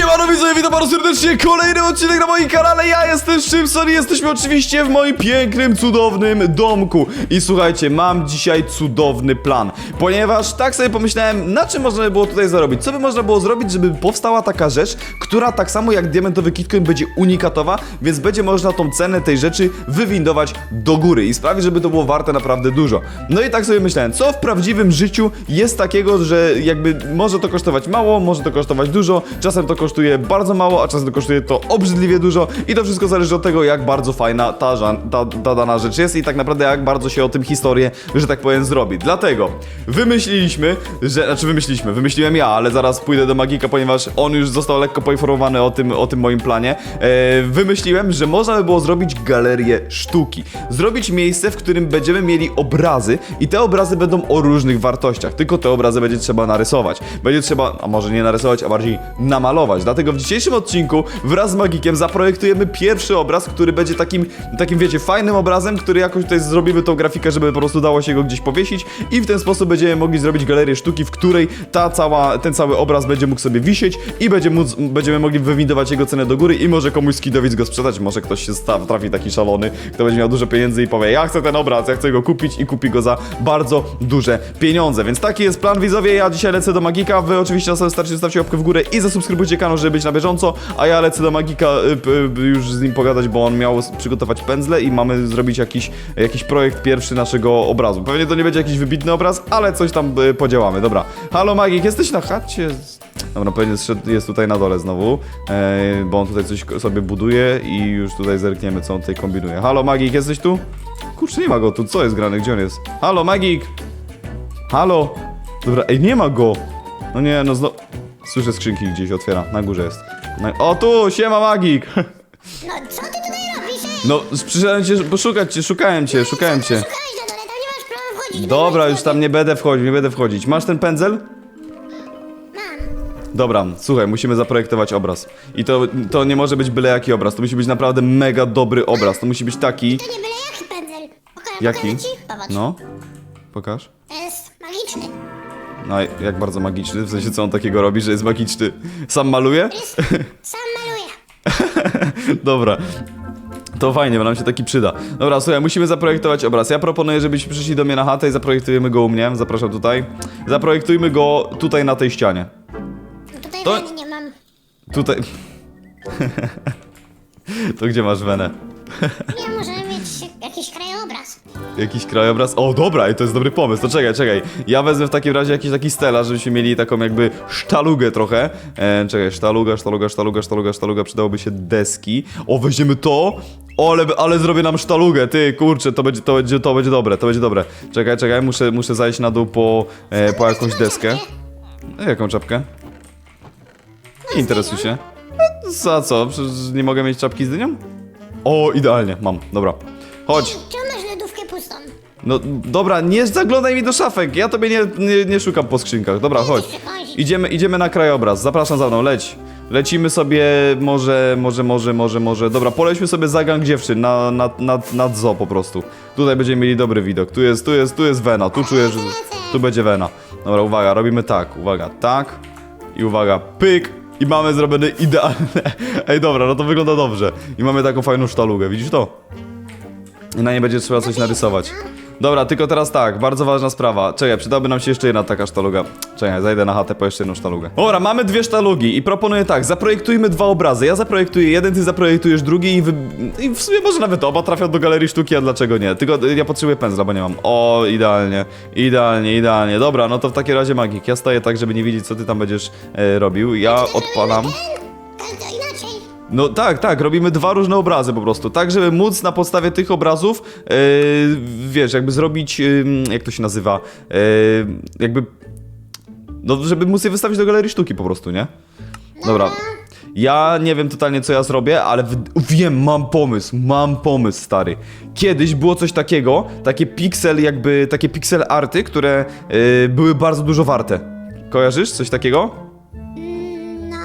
Siemano widzowie, witam bardzo serdecznie, kolejny odcinek na moim kanale, ja jestem Szymson i jesteśmy oczywiście w moim pięknym, cudownym domku. I słuchajcie, mam dzisiaj cudowny plan, ponieważ tak sobie pomyślałem, na czym można by było tutaj zarobić? Co by można było zrobić, żeby powstała taka rzecz, która tak samo jak diamentowy kitcoin będzie unikatowa Więc będzie można tą cenę tej rzeczy wywindować do góry i sprawić, żeby to było warte naprawdę dużo. No i tak sobie myślałem, co w prawdziwym życiu jest takiego, że jakby może to kosztować mało, może to kosztować dużo, czasem to kosztuje bardzo mało, a czasem kosztuje to obrzydliwie dużo i to wszystko zależy od tego, jak bardzo fajna ta, ta, ta dana rzecz jest i tak naprawdę jak bardzo się o tym historię, że tak powiem, zrobi. Dlatego wymyśliliśmy, że, znaczy wymyśliliśmy, wymyśliłem ja, ale zaraz pójdę do Magika, ponieważ on już został lekko poinformowany o tym, o tym moim planie. E, wymyśliłem, że można by było zrobić galerię sztuki. Zrobić miejsce, w którym będziemy mieli obrazy i te obrazy będą o różnych wartościach, tylko te obrazy będzie trzeba narysować. Będzie trzeba, a może nie narysować, a bardziej namalować. Dlatego w dzisiejszym odcinku wraz z Magikiem zaprojektujemy pierwszy obraz, który będzie takim, takim wiecie, fajnym obrazem, który jakoś tutaj zrobimy tą grafikę, żeby po prostu dało się go gdzieś powiesić i w ten sposób będziemy mogli zrobić galerię sztuki, w której ta cała, ten cały obraz będzie mógł sobie wisieć i będzie móc, będziemy mogli wywindować jego cenę do góry i może komuś z kidowic go sprzedać, może ktoś się sta- trafi taki szalony, kto będzie miał dużo pieniędzy i powie, ja chcę ten obraz, ja chcę go kupić i kupi go za bardzo duże pieniądze, więc taki jest plan widzowie, ja dzisiaj lecę do Magika, wy oczywiście na samym starcie zostawcie łapkę w górę i zasubskrybujcie kanał, żeby być na bieżąco, a ja lecę do Magika y, y, już z nim pogadać, bo on miał przygotować pędzle i mamy zrobić jakiś, jakiś projekt pierwszy naszego obrazu. Pewnie to nie będzie jakiś wybitny obraz, ale coś tam y, podziałamy, dobra. Halo Magik, jesteś na chacie? Dobra, pewnie jest tutaj na dole znowu, e, bo on tutaj coś sobie buduje i już tutaj zerkniemy, co on tutaj kombinuje. Halo Magik, jesteś tu? Kurczę, nie ma go tu, co jest grane, gdzie on jest? Halo Magik! Halo! Dobra, ej, nie ma go! No nie, no znowu... Słyszę skrzynki gdzieś, otwiera, na górze jest. Na... O, tu, siema Magik! No co ty tutaj robisz? Ej? No, przyszedłem cię poszukać cię, szukałem cię, szukałem cię. Szukałeś na dole, tam nie masz prawa wchodzić. Dobra, już tam nie będę wchodzić, nie będę wchodzić. Masz ten pędzel? Mam. Dobra, słuchaj, musimy zaprojektować obraz. I to, to nie może być byle jaki obraz, to musi być naprawdę mega dobry obraz. To musi być taki... To nie byle jaki pędzel. Pokażę, Jaki? pokażę ci? Popatrz. No? Pokaż. Magiczny. No, jak bardzo magiczny, w sensie co on takiego robi, że jest magiczny? Sam maluje? Sam maluje. Dobra. To fajnie, bo nam się taki przyda. Dobra, słuchaj, musimy zaprojektować obraz. Ja proponuję, żebyśmy przyszli do mnie na chatę i zaprojektujemy go u mnie. Zapraszam tutaj. Zaprojektujmy go tutaj na tej ścianie. No tutaj To- to... nie mam. Tutaj. to gdzie masz wenę? Nie, możemy mieć jakiś krajobraz. Jakiś krajobraz? O, dobra, i to jest dobry pomysł. To czekaj, czekaj. Ja wezmę w takim razie jakiś taki stela, żebyśmy mieli taką jakby sztalugę trochę. E, czekaj, sztaluga, sztaluga, sztaluga, sztaluga, sztaluga. Przydałoby się deski. O, weźmiemy to. O, ale, ale zrobię nam sztalugę, ty, kurczę, to będzie, to będzie, to będzie dobre, to będzie dobre. Czekaj, czekaj, muszę, muszę zajść na dół po, e, po jakąś deskę. E, jaką czapkę? Nie interesuj się. E, Za co? Przecież nie mogę mieć czapki z dynią? O, idealnie, mam, dobra. Chodź. Czemu masz lodówkę pustą? No dobra, nie zaglądaj mi do szafek, ja tobie nie, nie, nie szukam po skrzynkach. Dobra, chodź. Idziemy, idziemy na krajobraz, zapraszam za mną, leć. Lecimy sobie może, może, może, może, może. Dobra, polećmy sobie za gang dziewczyn na, na, na, na zoo po prostu. Tutaj będziemy mieli dobry widok. Tu jest, tu jest, tu jest wena, tu czuję, że tu będzie wena. Dobra, uwaga, robimy tak, uwaga, tak i uwaga, pyk. I mamy zrobione idealne. Ej, dobra, no to wygląda dobrze. I mamy taką fajną sztalugę, widzisz to? Na nie będzie trzeba coś narysować. Dobra, tylko teraz tak, bardzo ważna sprawa. Czekaj, przydałaby nam się jeszcze jedna taka sztaluga. Czekaj, zajdę na chatę po jeszcze jedną sztalugę. Dobra, mamy dwie sztalugi i proponuję tak, zaprojektujmy dwa obrazy. Ja zaprojektuję jeden, ty zaprojektujesz drugi i, wy... i w sumie może nawet oba trafią do galerii sztuki, a dlaczego nie? Tylko ja potrzebuję pędzla, bo nie mam. O, idealnie, idealnie, idealnie. Dobra, no to w takim razie magik. Ja staję tak, żeby nie widzieć, co ty tam będziesz e, robił. Ja odpalam. No tak, tak, robimy dwa różne obrazy po prostu, tak żeby móc na podstawie tych obrazów, yy, wiesz, jakby zrobić, yy, jak to się nazywa, yy, jakby, no żeby móc je wystawić do galerii sztuki po prostu, nie? Dobra, ja nie wiem totalnie co ja zrobię, ale w, wiem, mam pomysł, mam pomysł, stary. Kiedyś było coś takiego, takie pixel jakby, takie pixel arty, które yy, były bardzo dużo warte. Kojarzysz coś takiego? Mm, No,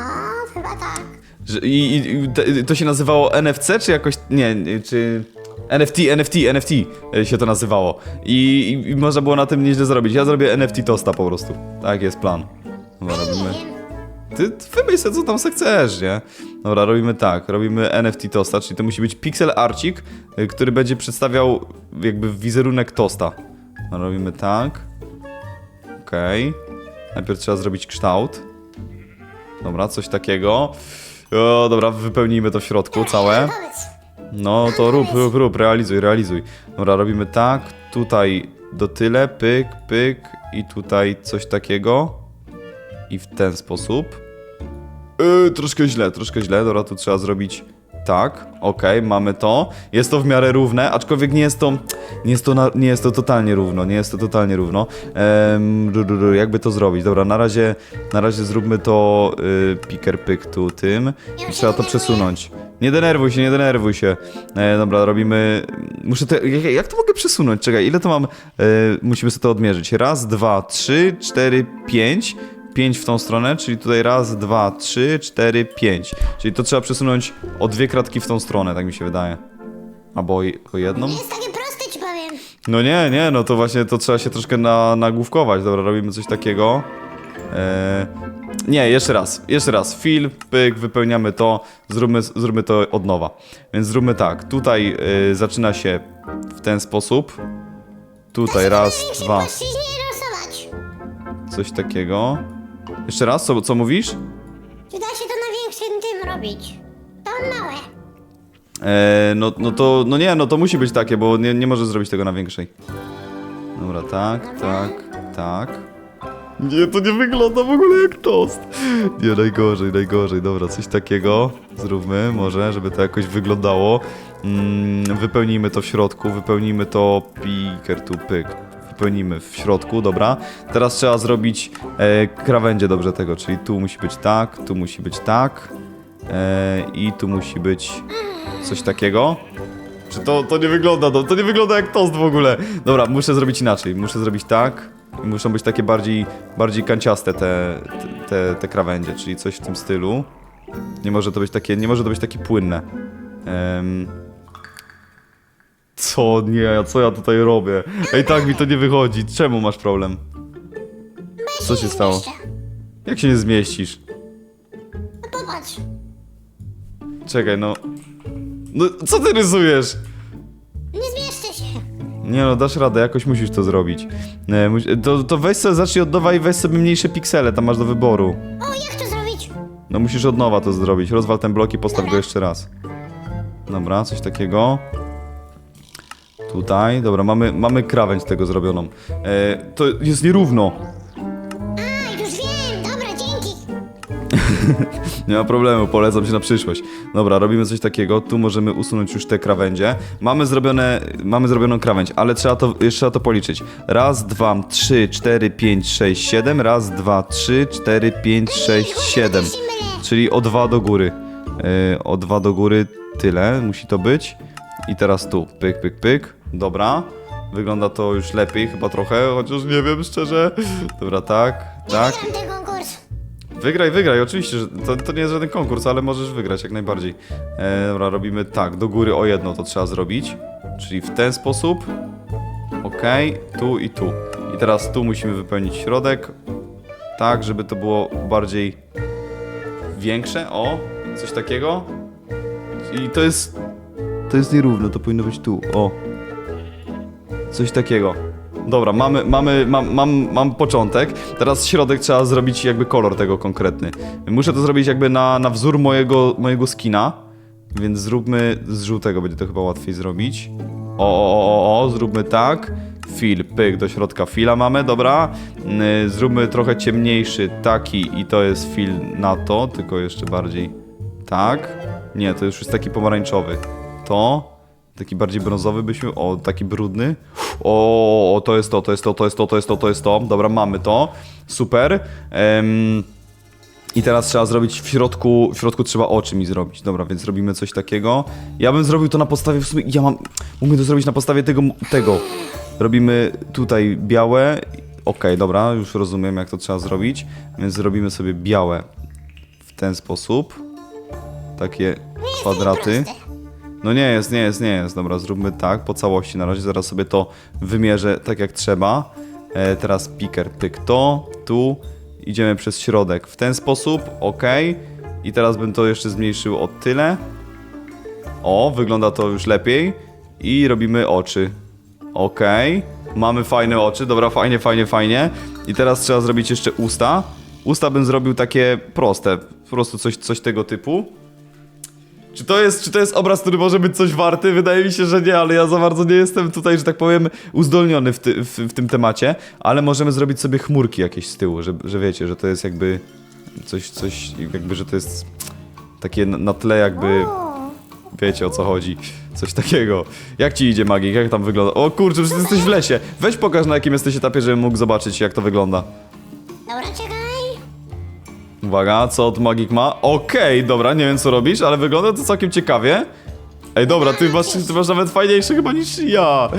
chyba tak. I, i to się nazywało NFC, czy jakoś. Nie, czy. NFT, NFT, NFT e, się to nazywało. I, i, można było na tym nieźle zrobić. Ja zrobię NFT tosta po prostu. Tak jest plan. Dobra, robimy. Ty wymyśl co tam se chcesz, nie? Dobra, robimy tak, robimy NFT tosta, czyli to musi być pixel arcik, y, który będzie przedstawiał jakby wizerunek tosta. No, robimy tak. Okej. Najpierw trzeba zrobić kształt. Dobra, coś takiego. O, dobra, wypełnijmy to w środku całe. No to rób, rób, rób, realizuj, realizuj. Dobra, robimy tak, tutaj do tyle, pyk, pyk i tutaj coś takiego. I w ten sposób. Yy, troszkę źle, troszkę źle, dobra, tu trzeba zrobić tak, okej, mamy to. Jest to w miarę równe, aczkolwiek nie jest to, nie jest to, na, nie jest to totalnie równo, nie jest to totalnie równo. Ehm, ru, ru, ru, jakby to zrobić? Dobra, na razie, na razie zróbmy to yy, piker pyk tu tym. Się Trzeba to przesunąć. Nie denerwuj się, nie denerwuj się. E, dobra, robimy. Muszę to. Jak, jak to mogę przesunąć? Czekaj, ile to mam? E, musimy sobie to odmierzyć. Raz, dwa, trzy, cztery, pięć. Pięć w tą stronę, czyli tutaj raz, dwa, trzy, cztery, pięć. Czyli to trzeba przesunąć o dwie kratki w tą stronę, tak mi się wydaje. Albo o je- o jedną? Nie jest takie proste, ci powiem. No nie, nie, no to właśnie to trzeba się troszkę na, nagłówkować. Dobra, robimy coś takiego. Eee, nie, jeszcze raz, jeszcze raz. Fill, pyk, wypełniamy to, zróbmy, zróbmy to od nowa. Więc zróbmy tak, tutaj y, zaczyna się w ten sposób. Tutaj raz, dwa, rysować. coś takiego. Jeszcze raz, co, co mówisz? Czy da się to na większym tym robić? To małe. Eee, no, no to, no nie, no to musi być takie, bo nie, nie może zrobić tego na większej. Dobra, tak, tak, tak. Nie, to nie wygląda w ogóle jak tost. Nie, najgorzej, najgorzej. Dobra, coś takiego zróbmy może, żeby to jakoś wyglądało. Mm, wypełnijmy to w środku, wypełnijmy to piker tu pyk. Wypełnimy w środku, dobra. Teraz trzeba zrobić e, krawędzie dobrze tego, czyli tu musi być tak, tu musi być tak e, i tu musi być coś takiego. Czy to, to nie wygląda, to, to nie wygląda jak tost w ogóle. Dobra, muszę zrobić inaczej. Muszę zrobić tak. I muszą być takie bardziej, bardziej kanciaste te, te, te krawędzie, czyli coś w tym stylu. Nie może to być takie, nie może to być takie płynne. Em, co nie, co ja tutaj robię? Ej, tak mi to nie wychodzi. Czemu masz problem? Co się stało? Jak się nie zmieścisz? No popatrz. Czekaj, no. No, co ty rysujesz? Nie zmieszczę się. Nie no, dasz radę, jakoś musisz to zrobić. E, to, to weź sobie, zacznij od nowa i weź sobie mniejsze piksele, tam masz do wyboru. O, jak to zrobić? No musisz od nowa to zrobić. Rozwal ten blok i postaw go jeszcze raz. Dobra, coś takiego. Tutaj, dobra, mamy, mamy krawędź tego zrobioną. E, to jest nierówno. A, już wiem. Dobra, dzięki. Nie ma problemu, polecam się na przyszłość. Dobra, robimy coś takiego. Tu możemy usunąć już te krawędzie. Mamy zrobione, mamy zrobioną krawędź, ale trzeba to, jeszcze trzeba to policzyć. Raz, dwa, trzy, cztery, pięć, sześć, siedem. Raz, dwa, trzy, cztery, pięć, sześć, siedem. się mylę. Czyli o dwa do góry. Yy, o dwa do góry tyle musi to być. I teraz tu, pyk, pyk, pyk. Dobra. Wygląda to już lepiej chyba trochę, chociaż nie wiem szczerze. Dobra, tak, tak. Wygram ten konkurs. Wygraj, wygraj, oczywiście, że to, to nie jest żaden konkurs, ale możesz wygrać jak najbardziej. E, dobra, robimy tak, do góry o jedno to trzeba zrobić, czyli w ten sposób. Ok, tu i tu. I teraz tu musimy wypełnić środek, tak, żeby to było bardziej większe, o, coś takiego. I to jest, to jest nierówno, to powinno być tu, o. Coś takiego. Dobra, mamy, mamy, mam, mam, mam początek. Teraz środek trzeba zrobić jakby kolor tego konkretny. Muszę to zrobić jakby na, na wzór mojego, mojego skina. Więc zróbmy z żółtego, będzie to chyba łatwiej zrobić. O, o, o, o, zróbmy tak. Fil, pyk, do środka fila mamy, dobra. Yy, Zróbmy trochę ciemniejszy taki i to jest fil na to, tylko jeszcze bardziej tak. Nie, to już jest taki pomarańczowy. To. Taki bardziej brązowy byśmy. O, taki brudny. O, to jest to, to jest to, to jest to, to jest to, to jest to. Dobra, mamy to. Super. Em, I teraz trzeba zrobić w środku, w środku trzeba oczy mi zrobić. Dobra, więc robimy coś takiego. Ja bym zrobił to na podstawie, w sumie, ja mam, mógłbym to zrobić na podstawie tego, tego. Robimy tutaj białe. Okej, dobra, już rozumiem jak to trzeba zrobić. Więc zrobimy sobie białe w ten sposób. Takie kwadraty. No nie jest, nie jest, nie jest. Dobra, zróbmy tak po całości. Na razie zaraz sobie to wymierzę tak jak trzeba. E, teraz piker, pyk to, tu idziemy przez środek. W ten sposób, ok. I teraz bym to jeszcze zmniejszył o tyle. O, wygląda to już lepiej. I robimy oczy. Okej. Mamy fajne oczy, dobra, fajnie, fajnie, fajnie. I teraz trzeba zrobić jeszcze usta. Usta bym zrobił takie proste, po prostu coś, coś tego typu. Czy to, jest, czy to jest obraz, który może być coś warty? Wydaje mi się, że nie, ale ja za bardzo nie jestem tutaj, że tak powiem, uzdolniony w, ty, w, w tym temacie. Ale możemy zrobić sobie chmurki jakieś z tyłu, że, że wiecie, że to jest jakby coś, coś jakby, że to jest takie na na tle jakby... Wiecie o co chodzi. Coś takiego. Jak ci idzie magik? Jak tam wygląda? O kurczę, jesteś w lesie. Weź pokaż na jakim jesteś etapie, żebym mógł zobaczyć jak to wygląda. dobra, czekaj. Uwaga, co od magik ma? Okej, dobra, nie wiem co robisz, ale wygląda to całkiem ciekawie. Ej, dobra, ty masz, ty masz nawet fajniejsze chyba niż ja.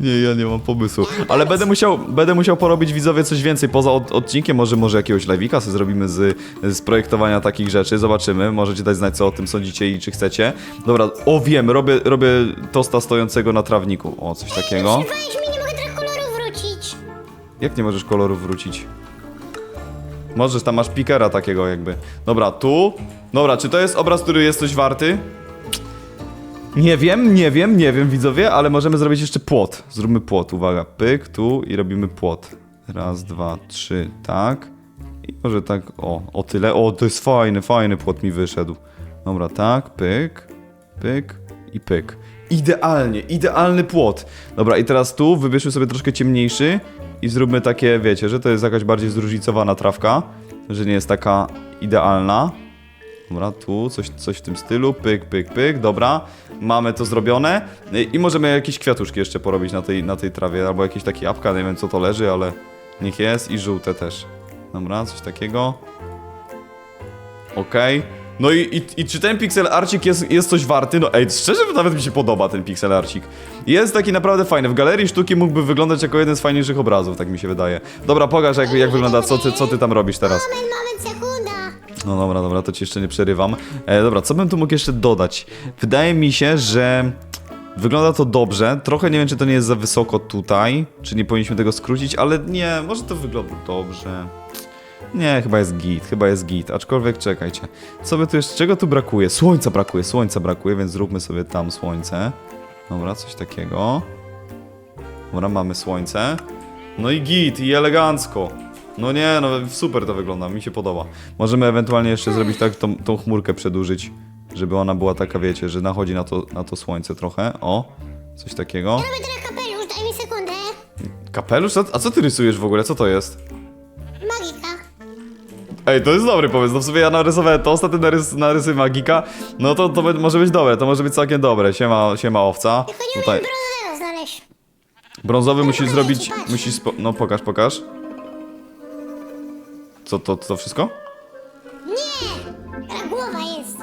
Nie, ja nie mam pomysłu. Ale będę musiał, będę musiał porobić widzowie coś więcej poza od, odcinkiem. Może, może jakiegoś live'ika sobie zrobimy z, z projektowania takich rzeczy. Zobaczymy. Możecie dać znać, co o tym sądzicie i czy chcecie. Dobra, o wiem, robię, robię tosta stojącego na trawniku. O, coś takiego. Weź mi, nie mogę tych kolorów wrócić. Jak nie możesz kolorów wrócić? Możesz, tam masz pikera takiego jakby. Dobra, tu. Dobra, czy to jest obraz, który jest coś warty? Nie wiem, nie wiem, nie wiem widzowie, ale możemy zrobić jeszcze płot. Zróbmy płot, uwaga. Pyk, tu i robimy płot. Raz, dwa, trzy, tak. I może tak, o, o tyle. O, to jest fajny, fajny płot mi wyszedł. Dobra, tak, pyk, pyk i pyk. Idealnie, idealny płot. Dobra, i teraz tu wybierzmy sobie troszkę ciemniejszy i zróbmy takie, wiecie, że to jest jakaś bardziej zróżnicowana trawka, że nie jest taka idealna. Dobra, tu coś, coś w tym stylu, pyk, pyk, pyk, dobra, mamy to zrobione I- możemy jakieś kwiatuszki jeszcze porobić na tej, na tej trawie, albo jakieś takie jabłka, nie wiem co to leży, ale niech jest i żółte też. Dobra, coś takiego. Okej. No i, i, i czy ten pixel arcik jest, jest coś warty? No ej, szczerze nawet mi się podoba ten pixel arcik. Jest taki naprawdę fajny. W galerii sztuki mógłby wyglądać jako jeden z fajniejszych obrazów, tak mi się wydaje. Dobra, pokaż jak, jak wygląda, co ty, co ty tam robisz teraz. Moment, moment, sekunda. No dobra, dobra, to ci jeszcze nie przerywam. E, dobra, co bym tu mógł jeszcze dodać? Wydaje mi się, że wygląda to dobrze. Trochę nie wiem, czy to nie jest za wysoko tutaj, czy nie powinniśmy tego skrócić, ale nie, może to wygląda dobrze. Nie, chyba jest git, chyba jest git, aczkolwiek czekajcie. Co by tu jeszcze, czego tu brakuje? Słońca brakuje, słońca brakuje, więc zróbmy sobie tam słońce. Dobra, coś takiego. Dobra, mamy słońce. No i git, i elegancko. No nie, no super to wygląda, mi się podoba. Możemy ewentualnie jeszcze zrobić tak, tą, tą chmurkę przedłużyć, żeby ona była taka, wiecie, że nachodzi na to, na to słońce trochę. O, coś takiego. Robię teraz kapelusz, daj mi sekundę. Kapelusz? A, a co ty rysujesz w ogóle? Co to jest? Ej, to jest dobry pomysł. No w sumie ja narysowałem to, ostatni narys, narysy magika. No to, to be- może być dobre, to może być całkiem dobre. Siema, siema owca. Tylko nie Tutaj umiem brązowego znaleźć. brązowy Patrz, zrobić, patrz. musisz, spo... no pokaż, pokaż. Co, to, to wszystko? Nie! Ta głowa jest.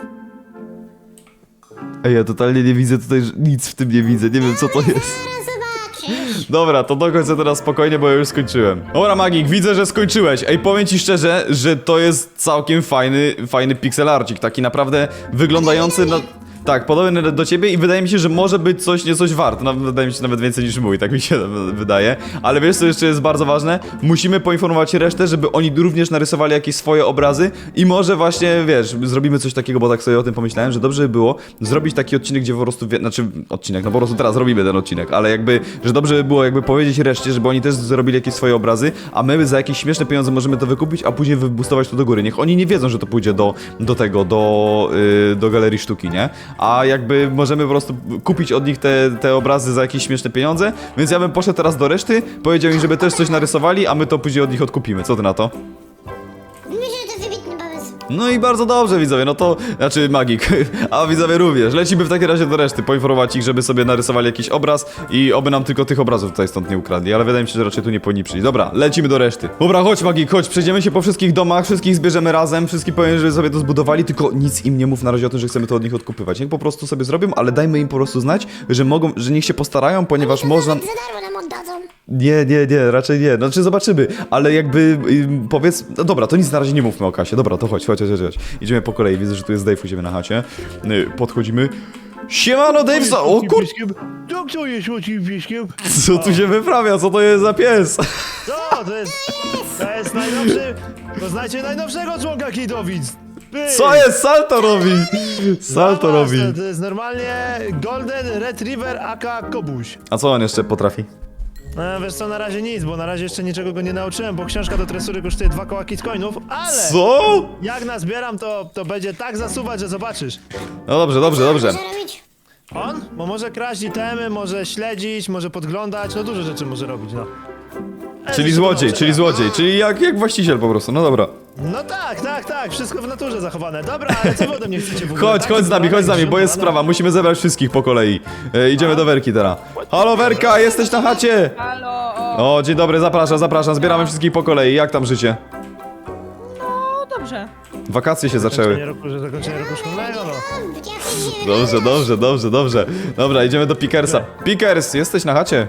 Ej, ja totalnie nie widzę tutaj, ż- nic w tym nie widzę, nie wiem co to jest. Dobra, to dokończę teraz spokojnie, bo ja już skończyłem. Dobra, Magik, widzę, że skończyłeś. Ej, powiem ci szczerze, że to jest całkiem fajny, fajny pixelarcik, taki naprawdę wyglądający na... Tak, podobny do ciebie i wydaje mi się, że może być coś, nie coś wart. Wydaje mi się nawet więcej niż mój, tak mi się wydaje. Ale wiesz, co jeszcze jest bardzo ważne? Musimy poinformować resztę, żeby oni również narysowali jakieś swoje obrazy i może właśnie, wiesz, zrobimy coś takiego, bo tak sobie o tym pomyślałem, że dobrze by było zrobić taki odcinek, gdzie po prostu, wie, znaczy odcinek, no po prostu teraz robimy ten odcinek, ale jakby, że dobrze by było jakby powiedzieć reszcie, żeby oni też zrobili jakieś swoje obrazy, a my za jakieś śmieszne pieniądze możemy to wykupić, a później wybustować to do góry. Niech oni nie wiedzą, że to pójdzie do, do tego, do, yy, do galerii sztuki, nie? A jakby możemy po prostu kupić od nich te, te obrazy za jakieś śmieszne pieniądze, więc ja bym poszedł teraz do reszty, powiedział im, żeby też coś narysowali, a my to później od nich odkupimy. Co ty na to? No i bardzo dobrze widzowie, no to, znaczy magik, a widzowie również. Lecimy w takim razie do reszty, poinformować ich, żeby sobie narysowali jakiś obraz i oby nam tylko tych obrazów tutaj stąd nie ukradli, ale wydaje mi się, że raczej tu nie powinni przyjść. Dobra, lecimy do reszty. Dobra, chodź magik, chodź, przejdziemy się po wszystkich domach, wszystkich zbierzemy razem, wszystkich powiem, żeby sobie to zbudowali, tylko nic im nie mów na razie o tym, że chcemy to od nich odkupywać. Niech po prostu sobie zrobią, ale dajmy im po prostu znać, że mogą, że niech się postarają, ponieważ można... Za darmo nam oddadzą. Nie, nie, nie, raczej nie. Znaczy zobaczymy, ale jakby ym, powiedz. No dobra, to nic na razie nie mówmy o kasie. Dobra, to chodź, chodź, chodź, chodź. Idziemy po kolei. Widzę, że tu jest Dave u siebie na chacie. Y, Podchodzimy. Siemano, Dave! za- O kur... No kto jest pieskiem? Co tu się wyprawia? Co to jest za pies? No, to jest, to jest najnowszy Poznajcie najnowszego członka Kidowic. Ty. Co jest? Salto robi! Salto Zobacz, robi. To, to jest normalnie Golden Retriever aka Kobuś. A co on jeszcze potrafi? No, wiesz co, na razie nic, bo na razie jeszcze niczego go nie nauczyłem, bo książka do tresury kosztuje dwa koła kitcoinów, ale Co? jak nazbieram, to, to będzie tak zasuwać, że zobaczysz. No dobrze, dobrze, dobrze. Może robić? On? Bo może kraść itemy, może śledzić, może podglądać, no dużo rzeczy może robić, no. Czyli złodziej, czyli złodziej, czyli jak, jak właściciel po prostu, no dobra. No tak, tak, tak, wszystko w naturze zachowane. Dobra, ale co wy ode mnie chcecie w ogóle? Chodź, tak? chodź z nami, chodź z nami, bo jest Żona. sprawa, musimy zebrać wszystkich po kolei. E, idziemy do Werki teraz. Halo Werka, jesteś na chacie! Halo, o, O, dzień dobry, zapraszam, zapraszam, zbieramy wszystkich po kolei. Jak tam życie? no dobrze. Wakacje się Zakończenie zaczęły. roku, że zakończenie roku szkolnego, no. Dobrze, dobrze, dobrze, dobrze. Dobra, idziemy do Pickersa. Pickers, jesteś na chacie?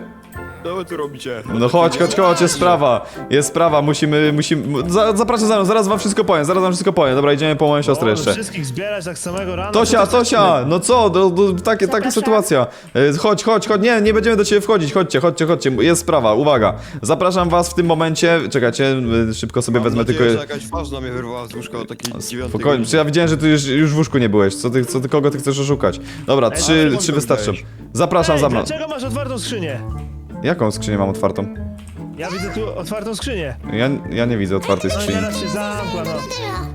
Co wy tu robicie? No chodź, chodź, chodź, jest sprawa. Jest sprawa, musimy, musimy... Za, zapraszam za mną, zaraz wam wszystko powiem, zaraz wam wszystko powiem. Dobra, idziemy po moją siostrę jeszcze. Wszystkich zbierać tak z samego rana. Tosia, to Tosia, no co, do, do, takie, taka Zapraszam. sytuacja. E, Chodź, chodź, chodź, nie, nie będziemy do ciebie wchodzić, chodźcie, chodźcie, chodźcie, jest sprawa, uwaga. Zapraszam was w tym momencie, czekajcie, y, szybko sobie Mam wezmę nadzieję, tylko... że jakaś ważna mnie wyrwała z łóżka o takiej dziewiątej Spokojnie, czy ja widziałem, że ty już, już w łóżku nie byłeś, co ty, co ty, kogo ty chcesz oszukać? Dobra, Ej, trzy, ale trzy wystarczą. Zapraszam Ej, za mną. dlaczego masz otwartą skrzynię? Jaką skrzynię mam otwartą? Ja widzę tu otwartą skrzynię. Ja, ja nie widzę otwartej No i skrzyni. teraz się zamkła, no.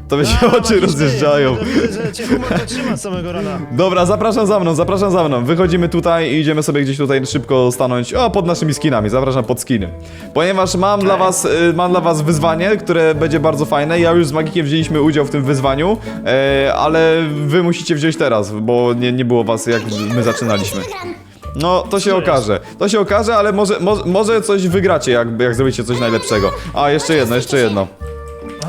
To by się A, oczy rozjeżdżają. to Widzę, że cię humor to trzyma z samego rana. Dobra, zapraszam za mną, zapraszam za mną. Wychodzimy tutaj i idziemy sobie gdzieś tutaj szybko stanąć. O, pod naszymi skinami, zapraszam pod skiny. Ponieważ mam dla was, y, mam dla was wyzwanie, które będzie bardzo fajne. Ja już z Magikiem wzięliśmy udział w tym wyzwaniu, e, ale wy musicie wziąć teraz, bo nie, nie było was jak my zaczynaliśmy. No, to się okaże. To się okaże, ale może, może, może coś wygracie, jak, jak zrobicie coś najlepszego. A, jeszcze jedno, jeszcze jedno.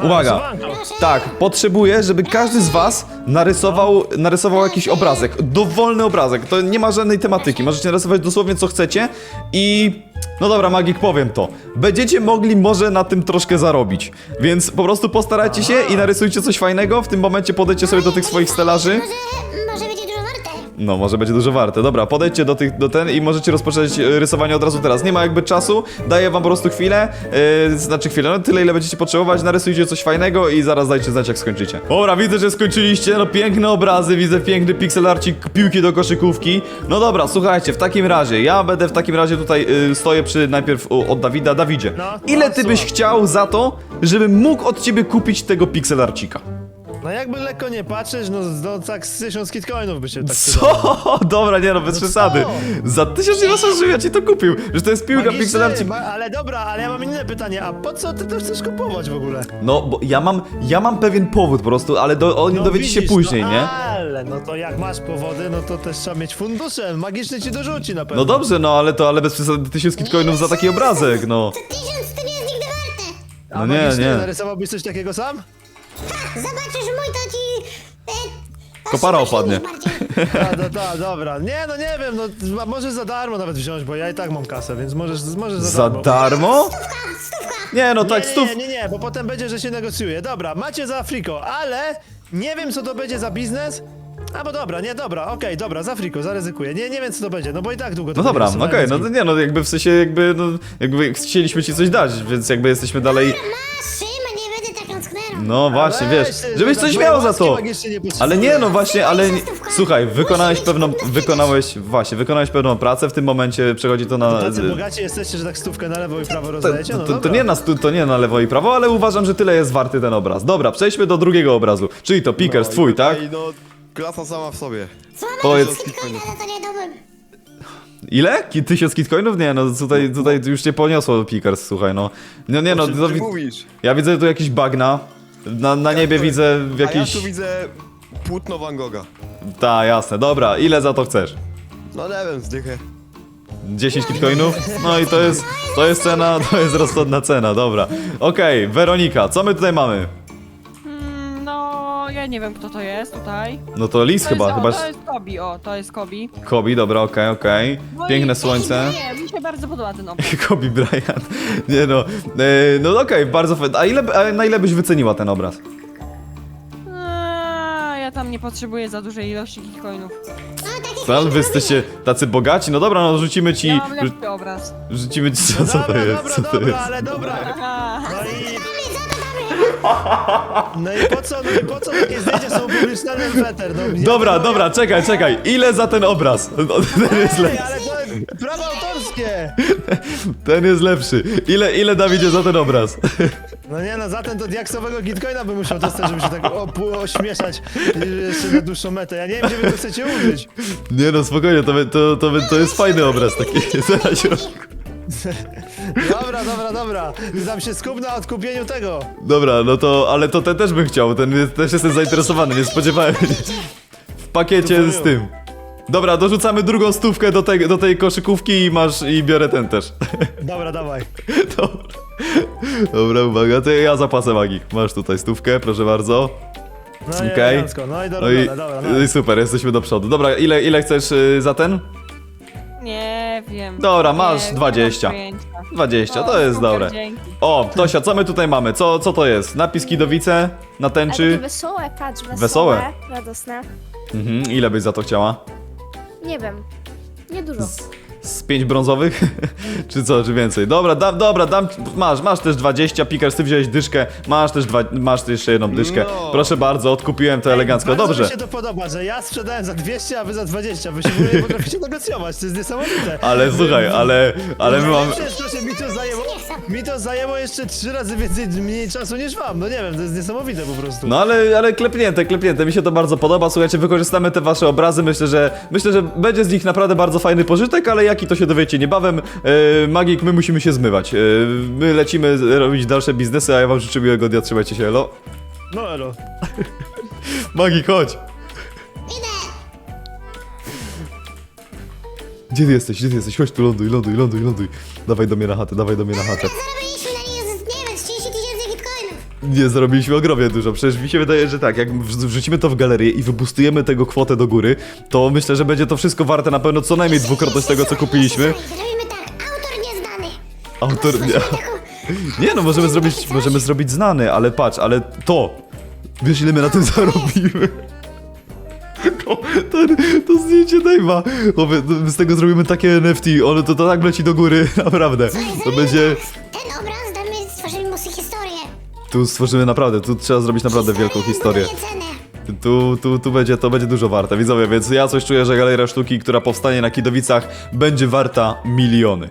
Uwaga. Tak, potrzebuję, żeby każdy z was narysował, narysował jakiś obrazek. Dowolny obrazek. To nie ma żadnej tematyki. Możecie narysować dosłownie co chcecie i... No dobra, Magik, powiem to. Będziecie mogli może na tym troszkę zarobić. Więc po prostu postarajcie się i narysujcie coś fajnego. W tym momencie podejdźcie sobie do tych swoich stelaży. Może. No, może będzie dużo warte. Dobra, podejdźcie do tych, do ten i możecie rozpocząć e, rysowanie od razu teraz. Nie ma jakby czasu, daję wam po prostu chwilę, yy, znaczy chwilę, no tyle ile będziecie potrzebować, narysujcie coś fajnego i zaraz dajcie znać jak skończycie. Dobra, widzę, że skończyliście, no piękne obrazy, widzę piękny pixelarcik piłki do koszykówki. No dobra, słuchajcie, w takim razie, ja będę w takim razie tutaj yy, stoję przy najpierw u, od Dawida. Dawidzie, No, ile no, ty byś słucham. chciał za to, żebym mógł od ciebie kupić tego pixelarcika? No jakby lekko nie patrzeć, no, no tak z tysiąc kitcoinów by się tak Co? Dobra, nie no, bez No przesady. co? Za tysiąc nie masz ja ci to kupił. Że to jest piłka Magiczny, pixelarci. ma, ale dobra, ale ja mam inne pytanie, a po co ty to chcesz kupować w ogóle? No, bo ja mam, ja mam pewien powód po prostu, ale do, o nim No dowiecie się widzisz, później, no, nie? Ale, no to jak masz powody, no to też trzeba mieć fundusze, magiczny ci dorzuci na pewno. No dobrze, no ale to, ale bez przesady tysiąc kitcoinów za taki obrazek, no. To tysiąc to nie jest nigdy warte. A No nie, magiczny nie. narysowałbyś coś takiego sam? Zobaczysz mój, to ci... E, Kopara opadnie. bardziej. No, da, dobra. Nie, no nie wiem, no możesz za darmo nawet wziąć, bo ja i tak mam kasę, więc możesz, możesz za, Za darmo. darmo? Stówka, stówka. Nie, no tak, stów. nie, nie, nie, bo potem będzie, że się negocjuje. Dobra, macie za Afriko, ale nie wiem co to będzie za biznes. A bo dobra, nie, dobra, okej, dobra, za Afriko, zaryzykuję. Nie, nie wiem co to będzie, no bo i tak długo to No dobra, no okej, no to nie, no jakby w sensie jakby, no jakby chcieliśmy ci coś dać, więc jakby jesteśmy dalej... Masz, Szyma, nie będę taką sknerą. No właśnie, wiesz, żebyś coś miał za to. Ale nie, no właśnie, ale... nie-. Słuchaj, wykonałeś pewną, wykonałeś, właśnie, wykonałeś pewną pracę, w tym momencie przechodzi to na... Tacy bogaci jesteście, że tak stówkę na lewo i prawo To, rozdajecie? No to, to, dobra. nie na, stu- to nie na lewo i prawo, ale uważam, że tyle jest warty ten obraz. Dobra, przejdźmy do drugiego obrazu. Czyli to Pickers, No twój, tak? No, klasa sama w sobie. Co mam Powiedz- bitcoina, no to nie dałbym. Ile? Ki- Tysiąc kitcoinów? Nie, no tutaj, tutaj już cię poniosło Pickers, słuchaj, no. No nie no, Czy to, ty wi- mówisz? ja widzę tu jakieś bagna. Na, na niebie to- widzę w A jakiś... ja tu widzę płótno Van Gogha. Ta, jasne, dobra, ile za to chcesz? No nie wiem, zdychę. 10 kitcoinów? No i to jest, to jest cena, to jest rozsądna cena, dobra. Okej, Weronika, co my tutaj mamy? No, ja nie wiem kto to jest tutaj. No to lis To chyba, jest, chyba... O, to jest Kobi, o, to jest Kobi. Kobi, dobra, okej, okej. No i- Piękne słońce. Nie, mi się bardzo podoba ten obraz. Kobe Bryant. Nie no. E, no okej, bardzo fajnie. A, ile, a na ile byś wyceniła ten obraz? Ja tam nie potrzebuję za dużej ilości kitcoinów. O, taki Co? Wy jesteście tacy bogaci? No dobra, no rzucimy ci. Ja mam rzu- lepszy obraz. Rzucimy ci. Co, co to Dobra, jest? dobra, Co to dobra, jest? ale dobra. Aha. No i No i po co, no i po co takie zdjęcia są upubliczniane w Twitter? No, nie- Dobra, dobra, czekaj, czekaj. Ile za ten obraz? No, Ten jest, Ej, le- ale to prawa autorskie! ten jest lepszy. Ile, ile Dawidzie za ten obraz? No nie no, za ten to diaksowego gitcoina by musiał dostać, żeby się tak opu- ośmieszać y, jeszcze na dłuższą metę. Ja nie wiem, gdzie wy to chcecie użyć. Nie no, spokojnie, to, to, to, to jest fajny obraz taki. Zaraz już. Dobra, dobra, dobra. Tam się skup na odkupieniu tego. Dobra, no to, ale to ten też bym chciał, ten jest, też jestem zainteresowany, nie spodziewałem się. W pakiecie z tym. Dobra, dorzucamy drugą stówkę do tej, do tej koszykówki i masz, i biorę ten też. Dobra, dawaj. Dobra. Dobra, uwaga, to ja zapłacę magik. Masz tutaj stówkę, proszę bardzo. No i Okej. elegancko, no i No dobra, i, dobra, no no. i super, jesteśmy do przodu. Dobra, ile, ile chcesz y, za ten? Nie wiem. Dobra, Nie, masz nie mam 20. pojęcia. 20, O, to jest super, dobre. dzięki. O, Tosia, co my tutaj mamy? Co, co to jest? Napis Kidowice na Ale takie tęczy? wesołe, patrz, wesołe. Wesołe. Radosne. Mhm, ile byś za to chciała? Nie wiem. Nie dużo. Z pięć brązowych? czy co, czy więcej? Dobra, dam, dobra, dam, masz, masz też 20, Pikers, ty wziąłeś dyszkę, masz też dwa, masz też jeszcze jedną dyszkę. No. Proszę bardzo, odkupiłem to elegancko, Bardzo dobrze. mi się to podoba, że ja sprzedałem za 200, a wy za 20. Wy się w ogóle nie potraficie negocjować, to jest niesamowite. Ale słuchaj, ale, ale my mamy... Najlepsze jest to, że mi to zajęło, mi to zajęło jeszcze trzy razy więcej, mniej czasu niż wam. No nie wiem, to jest niesamowite po prostu. No ale, ale klepnięte, klepnięte, mi się to bardzo podoba, słuchajcie, wykorzystamy te wasze obrazy, myślę, że myślę, że będzie z nich naprawdę bardzo fajny pożytek, ale jaki to się dowiecie niebawem. E, Magik, my musimy się zmywać. E, my lecimy robić dalsze biznesy, a ja wam życzę miłego dnia, trzymajcie się, elo. No elo. Magik, chodź. Idę! Gdzie ty jesteś, gdzie ty jesteś? Chodź tu, ląduj, ląduj, ląduj, ląduj. Dawaj do mnie na chatę, dawaj do mnie na chatę. Zarobiliśmy na niej, z- nie wiem, z 30 tysięcy bitcoinów. Nie, zarobiliśmy ogromnie dużo. Przecież mi się wydaje, że tak, jak wrz- wrzucimy to w galerię i wybustujemy tego kwotę do góry, to myślę, że będzie to wszystko warte na pewno co najmniej dwukrotność tego, co kupiliśmy. Zrobimy tak, autor nieznany. Autor nie. Nie no, możemy zrobić, możemy zrobić znany, ale patrz, ale to. Wiesz ile my na tym zarobimy? To, to, to zdjęcie Dave'a. To Z tego zrobimy takie NFT, one to, to tak leci do góry, naprawdę. To będzie... Ten obraz Tu stworzymy naprawdę, tu trzeba zrobić naprawdę wielką historię. Tu, tu, tu będzie, to będzie dużo warte, widzowie, więc ja coś czuję, że Galeria Sztuki, która powstanie na Kidowicach, będzie warta miliony.